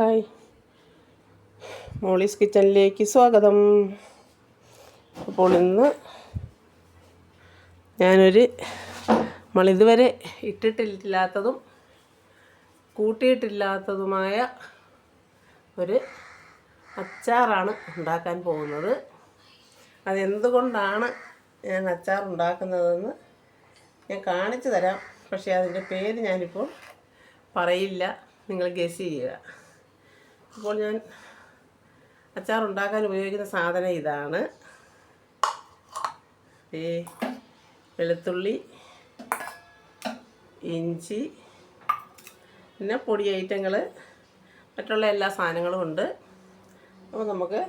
Hi. Molly's കിച്ചണിലേക്ക് സ്വാഗതം. അപ്പോൾ ഇന്ന് ഞാനൊരു നമ്മളിതുവരെ ഇട്ടിട്ടില്ലാത്തതും കൂട്ടിയിട്ടില്ലാത്തതുമായ ഒരു അച്ചാറാണ് ഉണ്ടാക്കാൻ പോകുന്നത്. അതെന്തുകൊണ്ടാണ് ഞാൻ അച്ചാർ ഉണ്ടാക്കുന്നതെന്ന് ഞാൻ കാണിച്ചു തരാം. പക്ഷേ അതിന്റെ പേര് ഞാനിപ്പോൾ പറയില്ല. നിങ്ങൾ ഗസ് ചെയ്യുക. അപ്പോൾ ഞാൻ അച്ചാർ ഉണ്ടാക്കാൻ ഉപയോഗിക്കുന്ന സാധനം ഇതാണ്. ഈ വെളുത്തുള്ളി ഇഞ്ചി പിന്നെ പൊടി ഐറ്റങ്ങൾ മറ്റുള്ള എല്ലാ സാധനങ്ങളും ഉണ്ട്. അപ്പോൾ നമുക്ക്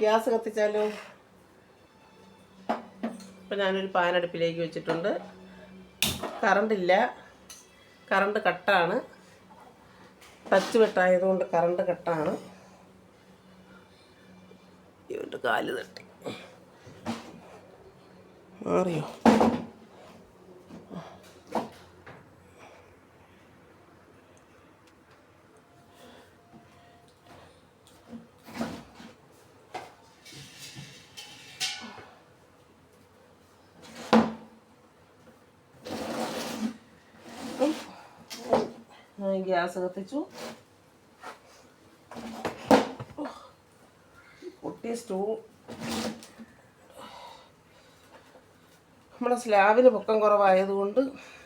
ഗ്യാസ് കത്തിച്ചാലോ? അപ്പോൾ ഞാനൊരു പാൻ അടുപ്പിലേക്ക് വെച്ചിട്ടുണ്ട്. കറണ്ടില്ല. കറണ്ട് കട്ടാണ്. ടച്ച് വെട്ടായതുകൊണ്ട് കറണ്ട് കെട്ടാണ്. ഇവന്റെ കാൽ തട്ടി. മാറിയോ ഞാൻ ഗ്യാസ് കത്തിച്ചു പൊട്ടിയ സ്റ്റൂ. നമ്മുടെ സ്ലാബിന് പൊക്കം കുറവായതുകൊണ്ട്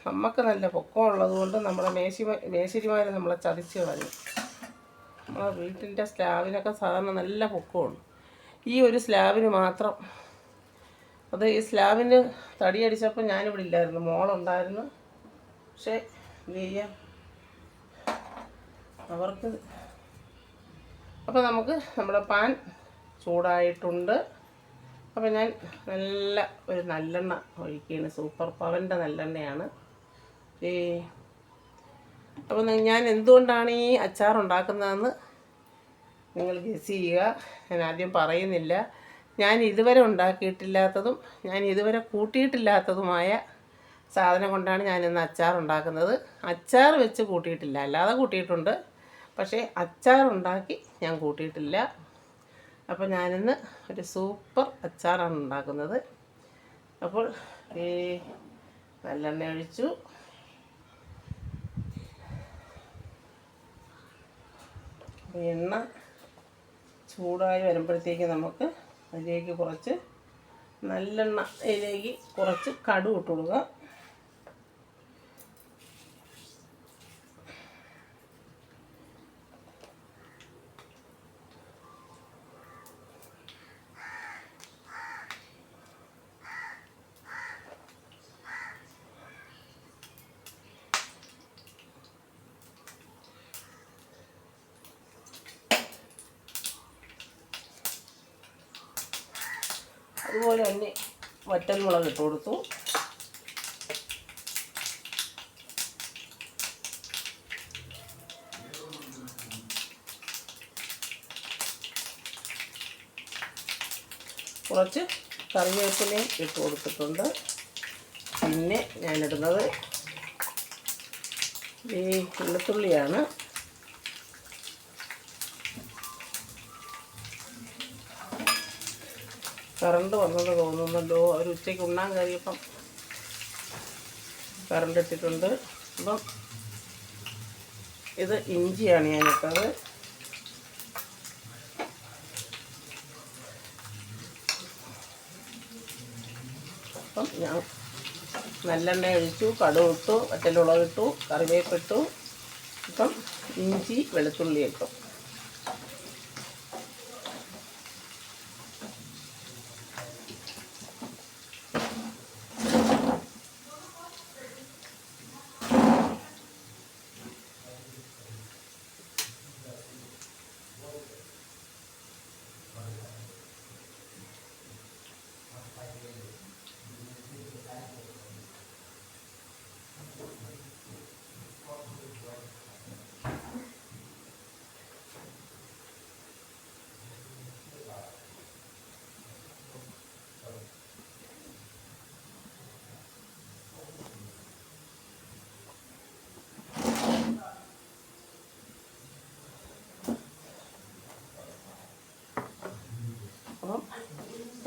നമുക്ക് നല്ല പൊക്കം ഉള്ളതുകൊണ്ട് നമ്മുടെ മേശി മേശരിമാര് നമ്മളെ ചതിച്ച് കളഞ്ഞു. നമ്മളെ വീട്ടിന്റെ സ്ലാബിനൊക്കെ സാധാരണ നല്ല പൊക്കമാണ്. ഈ ഒരു സ്ലാബിന് മാത്രം. അത് ഈ സ്ലാബിന് തടിയടിച്ചപ്പോൾ ഞാനിവിടെ ഇല്ലായിരുന്നു. മോളുണ്ടായിരുന്നു. പക്ഷേ എന്ത് ചെയ്യാം അവർക്ക് അപ്പോൾ നമുക്ക് നമ്മുടെ പാൻ ചൂടായിട്ടുണ്ട്. അപ്പോൾ ഞാൻ നല്ല ഒരു നല്ലെണ്ണ ഒഴിക്കുകയാണ്. സൂപ്പർ പവന്റെ നല്ലെണ്ണയാണ്. ഈ അപ്പോൾ ഞാൻ എന്തുകൊണ്ടാണ് ഈ അച്ചാർ ഉണ്ടാക്കുന്നതെന്ന് നിങ്ങൾ ഗസ് ചെയ്യുക. ഞാൻ ആദ്യം പറയുന്നില്ല. ഞാൻ ഇതുവരെ ഉണ്ടാക്കിയിട്ടില്ലാത്തതും ഞാൻ ഇതുവരെ കൂട്ടിയിട്ടില്ലാത്തതുമായ സാധനം കൊണ്ടാണ് ഞാൻ ഇന്ന് അച്ചാർ ഉണ്ടാക്കുന്നത്. അച്ചാർ വെച്ച് കൂട്ടിയിട്ടില്ല. അല്ലാതെ കൂട്ടിയിട്ടുണ്ട്. പക്ഷേ അച്ചാർ ഉണ്ടാക്കി ഞാൻ കൂട്ടിയിട്ടില്ല. അപ്പോൾ ഞാനിന്ന് ഒരു സൂപ്പർ അച്ചാറാണ് ഉണ്ടാക്കുന്നത്. അപ്പോൾ ഈ നല്ലെണ്ണ ഒഴിച്ചു. എണ്ണ ചൂടായി വരുമ്പോഴത്തേക്ക് നമുക്ക് അതിലേക്ക് കുറച്ച് നല്ലെണ്ണ ഇതിലേക്ക് കുറച്ച് കടുക് ഇട്ട് കൊടുക്കുക അതുപോലെ തന്നെ വറ്റൽ മുളക് ഇട്ട് കൊടുത്തു. കുറച്ച് കറിവേപ്പിലയും ഇട്ട് കൊടുത്തിട്ടുണ്ട്. പിന്നെ ഞാനിടുന്നത് ഈ വെളുത്തുള്ളിയാണ്. കറണ്ട് വന്നത് തോന്നുന്നല്ലോ. അവർ ഉച്ചയ്ക്ക് ഉണ്ണാൻ കയറിയപ്പം കറണ്ട് ഇട്ടിട്ടുണ്ട്. അപ്പം ഇത് ഇഞ്ചിയാണ് ഞാൻ ഇട്ടത്. അപ്പം ഞാൻ നല്ലെണ്ണ ഒഴിച്ചു കടുക് ഇട്ടു വറ്റലുളകിട്ടു കറിവേപ്പിട്ടു. ഇപ്പം ഇഞ്ചി വെളുത്തുള്ളി ഇട്ടു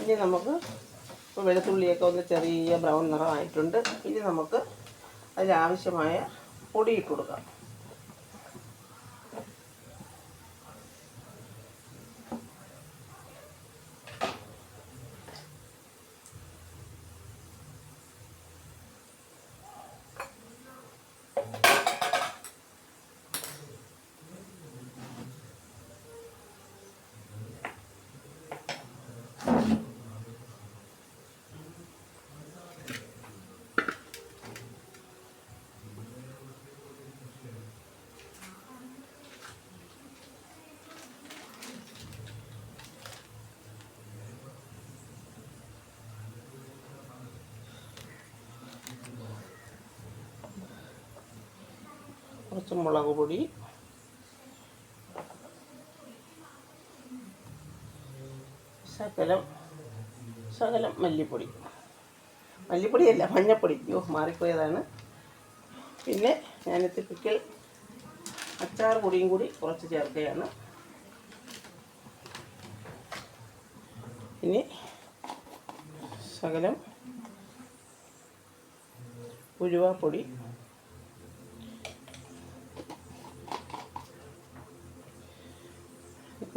ഇനി നമുക്ക് ഇപ്പോൾ വെളുത്തുള്ളിയൊക്കെ ഒന്ന് ചെറിയ ബ്രൗൺ നിറമായിട്ടുണ്ട്. ഇനി നമുക്ക് അതിലാവശ്യമായ പൊടി കൊടുക്കാം. കുറച്ച് മുളക് പൊടി. ശകലം ശകലം മല്ലിപ്പൊടി. മല്ലിപ്പൊടിയല്ല മഞ്ഞപ്പൊടി. യോ മാറിപ്പോയതാണ്. പിന്നെ ഞാൻ പിക്കൽ അച്ചാർ പൊടിയും കൂടി കുറച്ച് ചേർക്കുകയാണ്. ഇനി ശകലം ഉലുവാപ്പൊടി.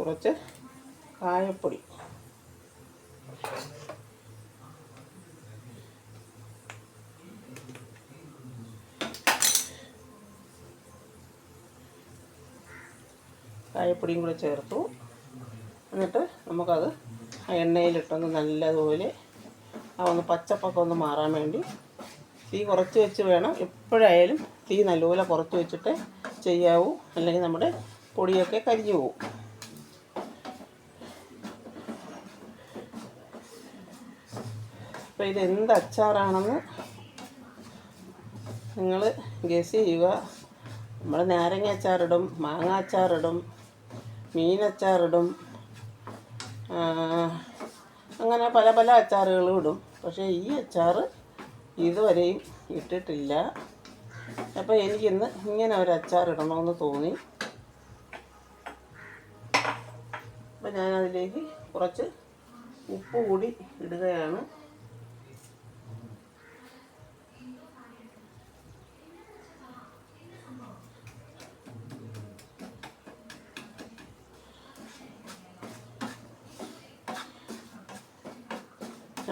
കുറച്ച് കായപ്പൊടി. കായപ്പൊടിയും കൂടെ ചേർത്തു. എന്നിട്ട് നമുക്കത് ആ എണ്ണയിലിട്ടൊന്ന് നല്ലതുപോലെ ആ ഒന്ന് പച്ചപ്പൊക്കെ ഒന്ന് മാറാൻ വേണ്ടി തീ കുറച്ച് വെച്ച് വേണം. എപ്പോഴായാലും തീ നല്ലപോലെ കുറച്ച് വെച്ചിട്ട് ചെയ്യാവൂ. അല്ലെങ്കിൽ നമ്മുടെ പൊടിയൊക്കെ കരിഞ്ഞു പോകും അപ്പോൾ ഇത് എന്ത് അച്ചാറാണെന്ന് നിങ്ങൾ ഗസ് ചെയ്യുക. നമ്മൾ നാരങ്ങ അച്ചാറിടും മാങ്ങ അച്ചാറിടും മീനച്ചാറിടും അങ്ങനെ പല പല അച്ചാറുകളും ഇടും. പക്ഷേ ഈ അച്ചാർ ഇതുവരെയും ഇട്ടിട്ടില്ല. അപ്പോൾ എനിക്കിന്ന് ഇങ്ങനെ ഒരു അച്ചാർ ഇടണമെന്ന് തോന്നി. അപ്പോൾ ഞാനതിലേക്ക് കുറച്ച് ഉപ്പ് കൂടി ഇടുകയാണ്.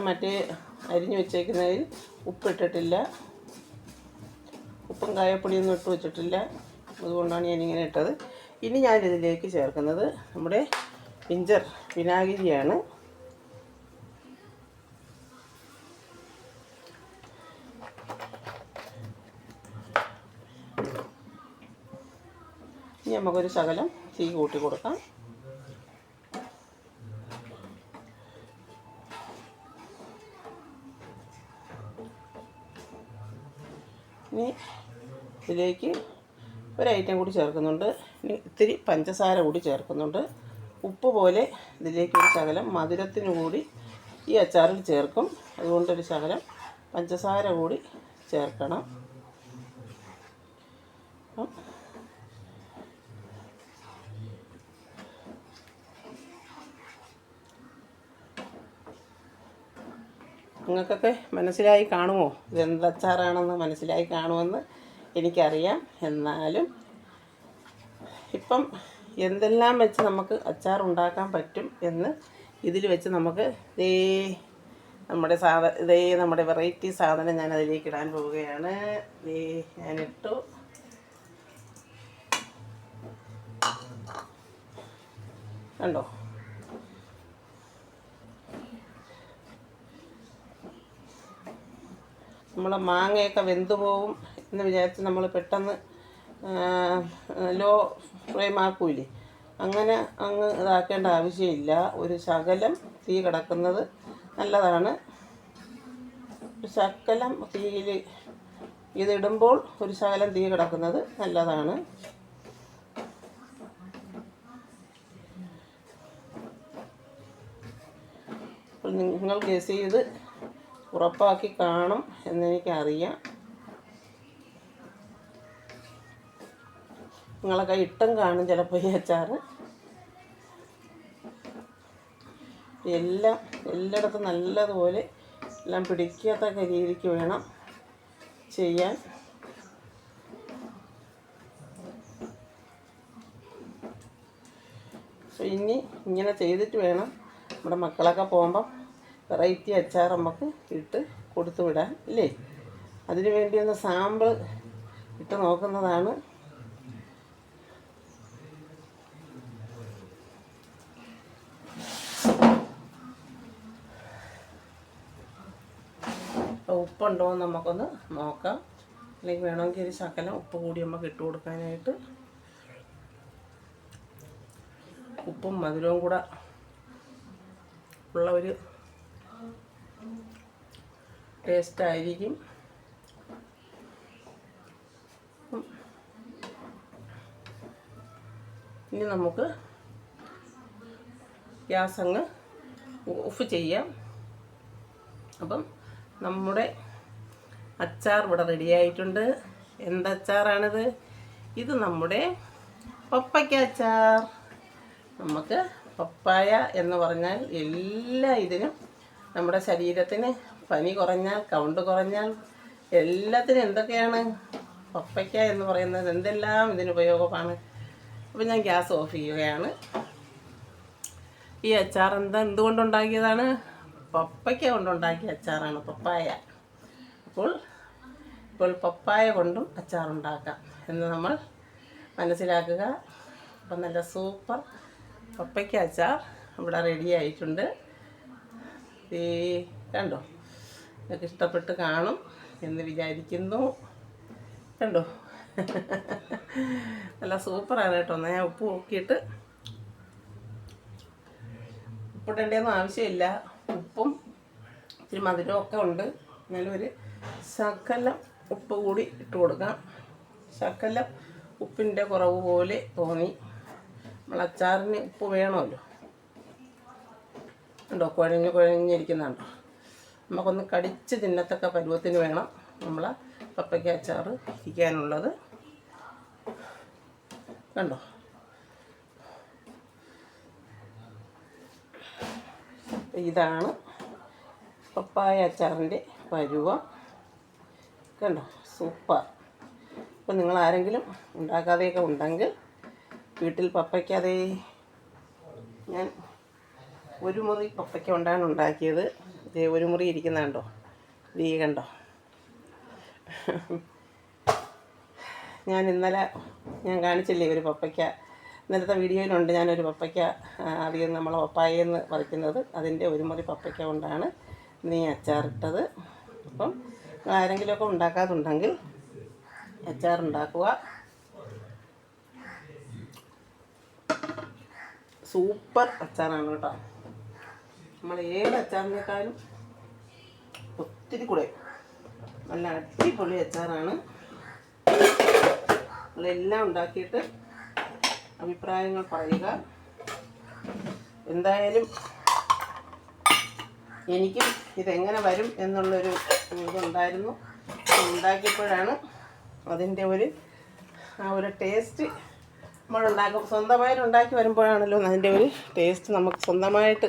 മറ്റേ അരിഞ്ഞു വെച്ചേക്കുന്നതിൽ ഉപ്പിട്ടിട്ടില്ല. ഉപ്പും കായപ്പൊടിയൊന്നും ഇട്ട് വെച്ചിട്ടില്ല. അതുകൊണ്ടാണ് ഞാനിങ്ങനെ ഇട്ടത്. ഇനി ഞാനിതിലേക്ക് ചേർക്കുന്നത് നമ്മുടെ പിഞ്ചർ വിനാഗിരിയാണ്. ഇനി നമുക്കൊരു ശകലം തീ കൂട്ടി കൊടുക്കാം. ഇതിലേക്ക് ഒരു ഐറ്റം കൂടി ചേർക്കുന്നുണ്ട്. ഇനി ഇത്തിരി പഞ്ചസാര കൂടി ചേർക്കുന്നുണ്ട്. ഉപ്പ് പോലെ ഇതിലേക്ക് ഒരു ശകലം മധുരത്തിന് കൂടി ഈ അച്ചാറിൽ ചേർക്കും. അതുകൊണ്ടൊരു ശകലം പഞ്ചസാര കൂടി ചേർക്കണം. നിങ്ങൾക്കൊക്കെ മനസ്സിലായി കാണുമോ? ഇതെന്തച്ചാറാണെന്ന് മനസ്സിലായി കാണുമെന്ന്? എനിക്കറിയാം. എന്നാലും ഇപ്പം എന്തെല്ലാം വെച്ച് നമുക്ക് അച്ചാർ ഉണ്ടാക്കാൻ പറ്റും എന്ന് ഇതിൽ വെച്ച് നമുക്ക് ദേ നമ്മുടെ സാധ ഇതേ നമ്മുടെ വെറൈറ്റി സാധനം ഞാൻ അതിലേക്ക് ഇടാൻ പോവുകയാണ്. ദേ ഞാനിട്ടു. കണ്ടോ? നമ്മളെ മാങ്ങയൊക്കെ വെന്തു പോവും. എന്ന് വിചാരിച്ച് നമ്മൾ പെട്ടെന്ന് ലോ ഫ്ലെയിം ആക്കൂലേ? അങ്ങനെ അങ്ങ് ഇതാക്കേണ്ട ആവശ്യമില്ല. ഒരു ശകലം തീ കിടക്കുന്നത് നല്ലതാണ്. ശകലം തീയിൽ ഇതിടുമ്പോൾ ഒരു ശകലം തീ കിടക്കുന്നത് നല്ലതാണ്. നിങ്ങൾ ഗസ് ചെയ്ത് ഉറപ്പാക്കി കാണും എന്നെനിക്കറിയാം. നിങ്ങളൊക്കെ ഇട്ടും കാണും ചിലപ്പോൾ ഈ അച്ചാർ എല്ലാം എല്ലായിടത്തും നല്ലതുപോലെ എല്ലാം പിടിക്കത്തക്ക രീതിക്ക് വേണം ചെയ്യാൻ. സോ ഇനി ഇങ്ങനെ ചെയ്തിട്ട് വേണം നമ്മുടെ മക്കളൊക്കെ പോകുമ്പം വെറൈറ്റി അച്ചാർ നമുക്ക് ഇട്ട് കൊടുത്തു വിടാൻ ഇല്ലേ അതിനു വേണ്ടി ഒന്ന് സാമ്പിൾ ഇട്ട് നോക്കുന്നതാണ് ഉപ്പുണ്ടോ എന്ന് നമുക്കൊന്ന് നോക്കാം. അല്ലെങ്കിൽ വേണമെങ്കിൽ ഒരു ശകലം ഉപ്പ് കൂടി നമുക്ക് ഇട്ട് കൊടുക്കാനായിട്ട്. ഉപ്പും മധുരവും കൂടെ ഉള്ള ഒരു ടേസ്റ്റ് ആയിരിക്കും. ഇനി നമുക്ക് ഗ്യാസ് അങ്ങ് ഓഫ് ചെയ്യാം. അപ്പം നമ്മുടെ അച്ചാർ ഇവിടെ റെഡിയായിട്ടുണ്ട് ആയിട്ടുണ്ട്. എന്ത് ഇത് നമ്മുടെ പപ്പയ്ക്ക അച്ചാർ. നമുക്ക് പപ്പായ എന്ന് പറഞ്ഞാൽ എല്ലാ ഇതിനും നമ്മുടെ ശരീരത്തിന് പനി കുറഞ്ഞാൽ കൗണ്ട് കുറഞ്ഞാൽ എല്ലാത്തിനും എന്തൊക്കെയാണ് പപ്പയ്ക്ക എന്ന് പറയുന്നത്? എന്തെല്ലാം ഇതിന് ഉപയോഗമാണ്? അപ്പം ഞാൻ ഗ്യാസ് ഓഫ് ചെയ്യുകയാണ്. ഈ അച്ചാർ എന്താ എന്തുകൊണ്ടുണ്ടാക്കിയതാണ്? പപ്പയ്ക്ക കൊണ്ടുണ്ടാക്കിയ അച്ചാറാണ് പപ്പായ. അപ്പോൾ ഇപ്പോൾ പപ്പായ കൊണ്ടും അച്ചാറുണ്ടാക്കാം എന്ന് നമ്മൾ മനസ്സിലാക്കുക. അപ്പം നല്ല സൂപ്പർ പപ്പയ്ക്ക അച്ചാർ ഇവിടെ റെഡി ആയിട്ടുണ്ട്. ഈ കണ്ടോ? നിങ്ങൾക്ക് ഇഷ്ടപ്പെട്ട് കാണും എന്ന് വിചാരിക്കുന്നു. കണ്ടോ? നല്ല സൂപ്പറാണ് കേട്ടോ. ഞാൻ ഉപ്പ് നോക്കിയിട്ട് ഉപ്പിടേണ്ടതൊന്നും ആവശ്യമില്ല. ഉപ്പും ഇത്തിരി മധുരമൊക്കെ ഉണ്ട്. എന്നാലും ഒരു ശകലം ഉപ്പ് കൂടി ഇട്ട് കൊടുക്കാം. ശകല ഉപ്പിന്റെ കുറവ് പോലെ തോന്നി. നമ്മളച്ചാറിന് ഉപ്പ് വേണമല്ലോ. ഉണ്ടോ കുഴഞ്ഞ് കുഴഞ്ഞിരിക്കുന്നുണ്ടോ? നമുക്കൊന്ന് കടിച്ച് തിന്നത്തക്ക പരുവത്തിന് വേണം നമ്മൾ പപ്പയ്ക്ക അച്ചാർ ഇരിക്കാനുള്ളത്. കണ്ടോ? ഇതാണ് പപ്പായ അച്ചാറിന്റെ പരുവം കണ്ടോ? സൂപ്പർ. അപ്പം നിങ്ങൾ ആരെങ്കിലും ഉണ്ടാക്കാതെയൊക്കെ ഉണ്ടെങ്കിൽ വീട്ടിൽ പപ്പയ്ക്കാതെ ഞാൻ ഒരു മുറി പപ്പയ്ക്ക കൊണ്ടാണ് ഉണ്ടാക്കിയത്. ദേ ഒരു മുറി ഇരിക്കുന്നുണ്ടോ ദീ കണ്ടോ? ഞാൻ ഇന്നലെ ഞാൻ കാണിച്ചില്ലേ ഒരു പപ്പയ്ക്ക. ഇന്നലത്തെ വീഡിയോയിലുണ്ട് ഞാനൊരു പപ്പയ്ക്ക ആ, അധികം നമ്മൾ പപ്പായെന്ന് പറിക്കുന്നത്. അതിന്റെ ഒരു മുറി പപ്പയ്ക്ക കൊണ്ടാണ് നീ അച്ചാറിട്ടത്. അപ്പം ആരെങ്കിലുമൊക്കെ ഉണ്ടാക്കാതുണ്ടെങ്കിൽ അച്ചാറുണ്ടാക്കുക സൂപ്പർ അച്ചാറാണ് കേട്ടോ. നമ്മൾ ഏത് അച്ചാറിനേക്കാളും ഒത്തിരി കൂടെ നല്ല അടിപൊളി അച്ചാറാണ്. നമ്മളെല്ലാം ഉണ്ടാക്കിയിട്ട് അഭിപ്രായങ്ങൾ പറയുക. എന്തായാലും എനിക്കും ഇതെങ്ങനെ വരും എന്നുള്ളൊരു ഇതുണ്ടായിരുന്നു. ഉണ്ടാക്കിയപ്പോഴാണ് അതിന്റെ ഒരു ആ ഒരു ടേസ്റ്റ് നമ്മളുണ്ടാക്കും. സ്വന്തമായിട്ട് ഉണ്ടാക്കി വരുമ്പോഴാണല്ലോ അതിന്റെ ഒരു ടേസ്റ്റ് നമുക്ക് സ്വന്തമായിട്ട്